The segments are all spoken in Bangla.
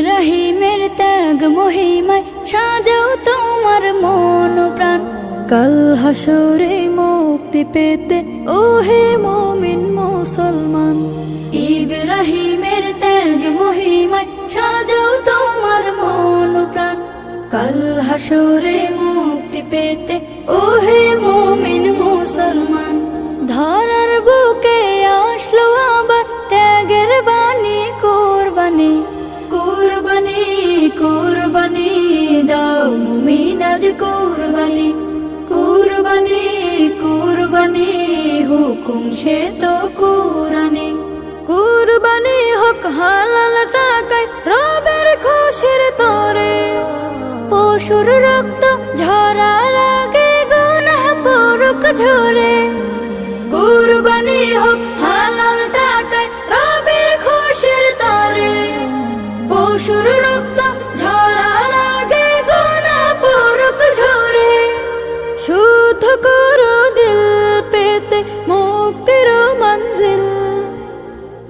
ইব্রাহিমের ত্যাগ মহিমায়, সাজাও তোমার মন প্রাণ কাল হাসরে মুক্তি পেতে ও হে মমিন মুসলমান। ইব্রাহিমের ত্যাগ মহিমায়, সাজাও তোমার মন প্রাণ কাল হাসরে মুক্তি পেতে ও হে মুমিন মুসলমান। ধরার বুকে আসলো আবার, ত্যাগের বাণী কোরবানি। কোরবানি কোরবানি দাও মুমিন আজ কোরবানি। কোরবানি কোরবানি, হুকুম সে তো কোরআনে। কুরবানি হোক হালাল টাকায়, রবের খুশির তরে। পশুর রক্ত ঝরার আগে গুনাহ পরক ঝরে। কুরবানি হোক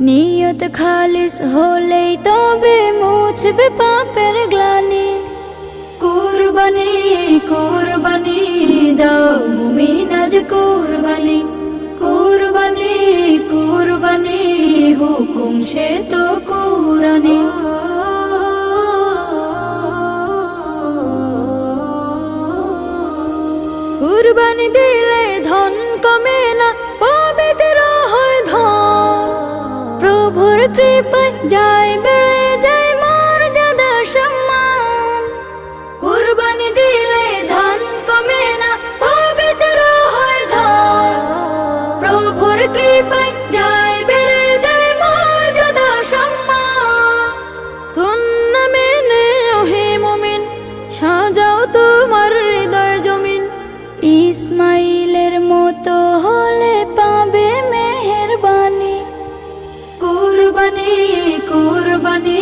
নিয়ত খালিস হলেই তবে মুছবে পাপের গ্লানি। কুরবানি কুরবানি দাও মুমিন আজ কুরবানি। কুরবানি কুরবানি, হুকুম সে তো কুরানি কুরবানি দিলে ধন কমে না যায় বেড়ে যায় মর্যাদা সম্মান। কুরবানি দিলে ধন কমে না, পবিত্র হয় ধন। প্রভুর কৃপায় যায় বেড়ে যায় মর্যাদা সম্মান। সুন্ন মেনে ওহে মুমিন, সাজাও তোমার হৃদয় জমিন। ইসমাইলের মতো হলে পাবে মেহেরবানি। কুরবানি কুরবানি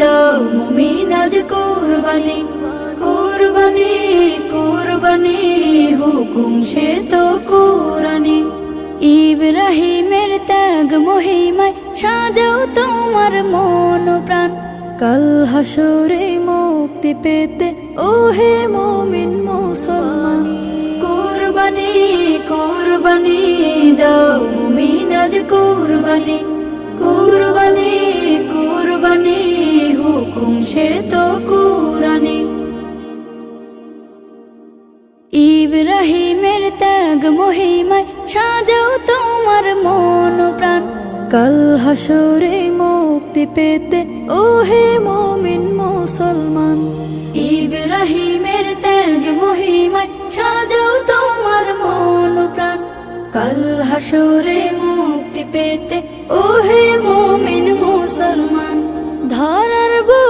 দাও, মুমিন আজ কুরবানি। কুরবানি কুরবানি, হুকুম সে তো কুরানি ইব্রাহিমের ত্যাগ মহিমায় সাজাও তোমার মন প্রাণ। কাল হাসরে মুক্তি পেতে ও হে মুমিন মুসলমান। কুরবানি কুরবানি দাও, মুমিন আজ কুরবানি কুরবানি। কুরবানি সে তো কোরআনে। ইব্রাহিমের ত্যাগ মহিমায় সাজাও তোমার মন প্রাণ। কাল হাসরে মুক্তি পেতে ও হে মোমিন মুসলমান। ইব্রাহিমের ত্যাগ মহিমায় সাজাও তোমার মন প্রাণ। কাল হাসরে মুক্তি পেতে ও হে মোমিন মুসলমান। ধরার বউ